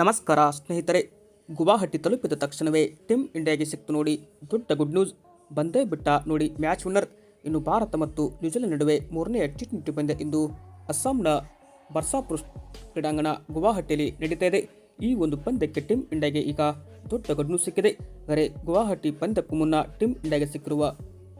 ನಮಸ್ಕಾರ ಸ್ನೇಹಿತರೆ. ಗುವಾಹಟಿ ತಲುಪಿದ ತಕ್ಷಣವೇ ಟೀಮ್ ಇಂಡಿಯಾಗೆ ಸಿಕ್ತು ನೋಡಿ. ದೊಡ್ಡ ಗುಡ್ ನ್ಯೂಸ್. ಬಂದೇ ಬಿಟ್ಟ ನೋಡಿ ಮ್ಯಾಚ್ ವಿನ್ನರ್. ಇನ್ನು ಭಾರತ ಮತ್ತು ನ್ಯೂಜಿಲೆಂಡ್ ನಡುವೆ ಮೂರನೇ ಟಿ ಟ್ವೆಂಟಿ ಪಂದ್ಯ ಇಂದು ಅಸ್ಸಾಂನ ಬರ್ಸಾಪುರ್ ಕ್ರೀಡಾಂಗಣ ಗುವಾಹಟಿಯಲ್ಲಿ ನಡೀತಾ ಇದೆ. ಈ ಒಂದು ಪಂದ್ಯಕ್ಕೆ ಟೀಮ್ ಇಂಡಿಯಾಗೆ ಈಗ ದೊಡ್ಡ ಗುಡ್ ನ್ಯೂಸ್ ಸಿಕ್ಕಿದೆ. ಅಂದರೆ ಗುವಾಹಟಿ ಪಂದ್ಯಕ್ಕೂ ಮುನ್ನ ಟೀಮ್ ಇಂಡಿಯಾಗೆ ಸಿಕ್ಕಿರುವ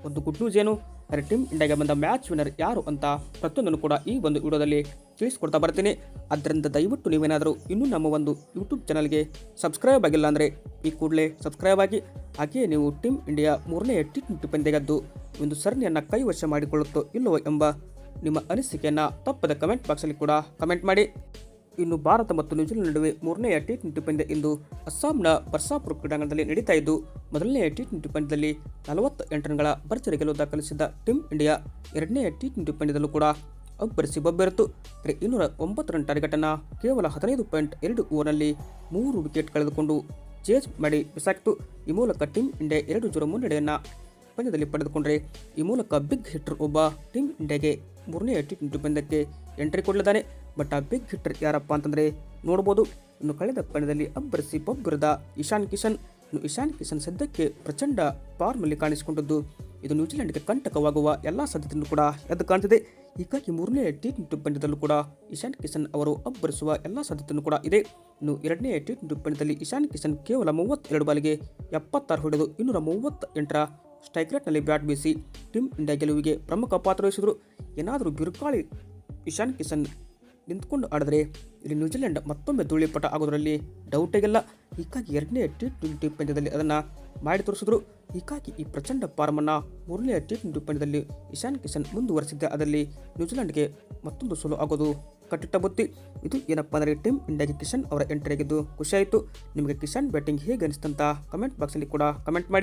ಒಂದು ಗುಡ್ ನ್ಯೂಸ್ ಏನು? ಅಂದರೆ ಟೀಮ್ ಇಂಡಿಯಾಗೆ ಬಂದ ಮ್ಯಾಚ್ ವಿನ್ನರ್ ಯಾರು ಅಂತ ಪ್ರತಿಯೊಂದನ್ನು ಕೂಡ ಈ ಒಂದು ವಿಡಿಯೋದಲ್ಲಿ ತಿಳಿಸ್ಕೊಡ್ತಾ ಬರ್ತೀನಿ. ಅದರಿಂದ ದಯವಿಟ್ಟು ನೀವೇನಾದರೂ ಇನ್ನೂ ನಮ್ಮ ಒಂದು ಯೂಟ್ಯೂಬ್ ಚಾನಲ್ಗೆ ಸಬ್ಸ್ಕ್ರೈಬ್ ಆಗಿಲ್ಲ ಅಂದರೆ ಈ ಕೂಡಲೇ ಸಬ್ಸ್ಕ್ರೈಬ್ ಆಗಿ ಹಾಗೆಯೇ ನೀವು ಟೀಮ್ ಇಂಡಿಯಾ ಮೂರನೇ ಟಿ ಟ್ವೆಂಟಿ ಪಂದ್ಯಗದ್ದು ಒಂದು ಸರಣಿಯನ್ನು ಕೈವಶ ಮಾಡಿಕೊಳ್ಳುತ್ತೋ ಇಲ್ಲವೋ ಎಂಬ ನಿಮ್ಮ ಅನಿಸಿಕೆಯನ್ನು ತಪ್ಪದ ಕಮೆಂಟ್ ಬಾಕ್ಸಲ್ಲಿ ಕೂಡ ಕಮೆಂಟ್ ಮಾಡಿ. ಇನ್ನು ಭಾರತ ಮತ್ತು ನ್ಯೂಜಿಲೆಂಡ್ ನಡುವೆ ಮೂರನೆಯ ಟಿ ಟ್ವೆಂಟಿ ಪಂದ್ಯ ಇಂದು ಅಸ್ಸಾಂನ ಬರ್ಸಾಪುರ್ ಕ್ರೀಡಾಂಗಣದಲ್ಲಿ ನಡೀತಾ ಇದ್ದು ಮೊದಲನೆಯ ಟಿ ಟ್ವೆಂಟಿ ಪಂದ್ಯದಲ್ಲಿ ನಲವತ್ತ ಎಂಟು ರನ್ಗಳ ಭರ್ಜರಿ ಗೆಲುವು ದಾಖಲಿಸಿದ್ದ ಟೀಮ್ ಇಂಡಿಯಾ ಎರಡನೆಯ ಟಿ ಟ್ವೆಂಟಿ ಪಂದ್ಯದಲ್ಲೂ ಕೂಡ ಅಬ್ಬರಿಸಿ ಬಬ್ಬೆರೆತು ಇನ್ನೂರ ಒಂಬತ್ತು ರನ್ ಟಾರ್ಗೆಟನ್ನು ಕೇವಲ ಹದಿನೈದು ಪಾಯಿಂಟ್ ಎರಡು ಓವರ್ನಲ್ಲಿ ಮೂರು ವಿಕೆಟ್ ಕಳೆದುಕೊಂಡು ಚೇಜ್ ಮಾಡಿ ಬಿಸಾಕಿತು ಈ ಮೂಲಕ ಟೀಮ್ ಇಂಡಿಯಾ ಎರಡು ಜೋರು ಮುನ್ನಡೆಯನ್ನು ಪಂದ್ಯದಲ್ಲಿ ಪಡೆದುಕೊಂಡರೆ ಈ ಮೂಲಕ ಬಿಗ್ ಹಿಟ್ಟರ್ ಒಬ್ಬ ಟೀಮ್ ಇಂಡಿಯಾಗೆ ಮೂರನೇ ಟಿ ಟ್ವೆಂಟಿ ಪಂದ್ಯಕ್ಕೆ ಎಂಟ್ರಿ ಕೊಡಲಿದ್ದಾನೆ. ಬಟ್ ಆ ಬಿಗ್ ಹಿಟ್ಟರ್ ಯಾರಪ್ಪ ಅಂತಂದರೆ ನೋಡ್ಬೋದು. ಇನ್ನು ಕಳೆದ ಪಂದ್ಯದಲ್ಲಿ ಅಬ್ಬರಿಸಿ ಬೊಬ್ಬರದ ಇಶಾನ್ ಕಿಶನ್. ಇನ್ನು ಇಶಾನ್ ಕಿಶನ್ ಸದ್ಯಕ್ಕೆ ಪ್ರಚಂಡ ಫಾರ್ಮಲ್ಲಿ ಕಾಣಿಸಿಕೊಂಡಿದ್ದು. ಇದು ನ್ಯೂಜಿಲೆಂಡ್ಗೆ ಕಂಟಕವಾಗುವ ಎಲ್ಲ ಸಾಧ್ಯತೆಯನ್ನು ಕೂಡ ಎದ್ದು ಕಾಣ್ತಿದೆ. ಹೀಗಾಗಿ ಮೂರನೇ ಟಿ ಟ್ವೆಂಟಿ ಪಂದ್ಯದಲ್ಲೂ ಕೂಡ ಇಶಾನ್ ಕಿಶನ್ ಅವರು ಅಬ್ಬರಿಸುವ ಎಲ್ಲ ಸಾಧ್ಯತೆಯನ್ನು ಕೂಡ ಇದೆ. ಇನ್ನು ಎರಡನೇ ಟಿ ಟ್ವೆಂಟಿ ಪಂದ್ಯದಲ್ಲಿ ಇಶಾನ್ ಕಿಶನ್ ಕೇವಲ ಮೂವತ್ತೆರಡು ಬಾಲಿಗೆ ಎಪ್ಪತ್ತಾರು ಹೊಡೆದು ಇನ್ನೂರ ಮೂವತ್ತೆಂಟರ ಸ್ಟ್ರೈಕ್ ರೇಟ್ನಲ್ಲಿ ಬ್ಯಾಟ್ ಬೀಸಿ ಟೀಮ್ ಇಂಡಿಯಾ ಗೆಲುವಿಗೆ ಪ್ರಮುಖ ಪಾತ್ರ ವಹಿಸಿದರು. ಏನಾದರೂ ಬಿರುಕಾಳಿ ಇಶಾನ್ ಕಿಶನ್ ನಿಂತ್ಕೊಂಡು ಆಡಿದ್ರೆ ಇಲ್ಲಿ ನ್ಯೂಜಿಲೆಂಡ್ ಮತ್ತೊಮ್ಮೆ ಧೂಳಿಪಟ ಆಗೋದರಲ್ಲಿ ಡೌಟೇ ಇಲ್ಲ ಹೀಗಾಗಿ ಎರಡನೇ ಟಿ ಟ್ವೆಂಟಿ ಪಂದ್ಯದಲ್ಲಿ ಅದನ್ನು ಮಾಡಿ ತೋರಿಸಿದ್ರು. ಹೀಗಾಗಿ ಈ ಪ್ರಚಂಡ ಫಾರ್ಮನ್ನು ಮೂರನೇ ಟಿ ಟ್ವೆಂಟಿ ಪಂದ್ಯದಲ್ಲಿ ಇಶಾನ್ ಕಿಶನ್ ಮುಂದುವರೆಸಿದ್ದ. ಅದರಲ್ಲಿ ನ್ಯೂಜಿಲೆಂಡ್ಗೆ ಮತ್ತೊಂದು ಸೋಲು ಆಗೋದು ಕಟ್ಟಿಟ್ಟ ಬುತ್ತಿ. ಇದು ಏನಪ್ಪ ಅಂದರೆ ಟೀಮ್ ಇಂಡಿಯಾಗೆ ಕಿಶನ್ ಅವರ ಎಂಟ್ರಿ ಆಗಿದ್ದು ಖುಷಿಯಾಯಿತು ನಿಮಗೆ ಕಿಶನ್ ಬ್ಯಾಟಿಂಗ್ ಹೇಗೆ ಅನಿಸ್ತಂತ ಕಮೆಂಟ್ ಬಾಕ್ಸಲ್ಲಿ ಕೂಡ ಕಮೆಂಟ್ ಮಾಡಿ.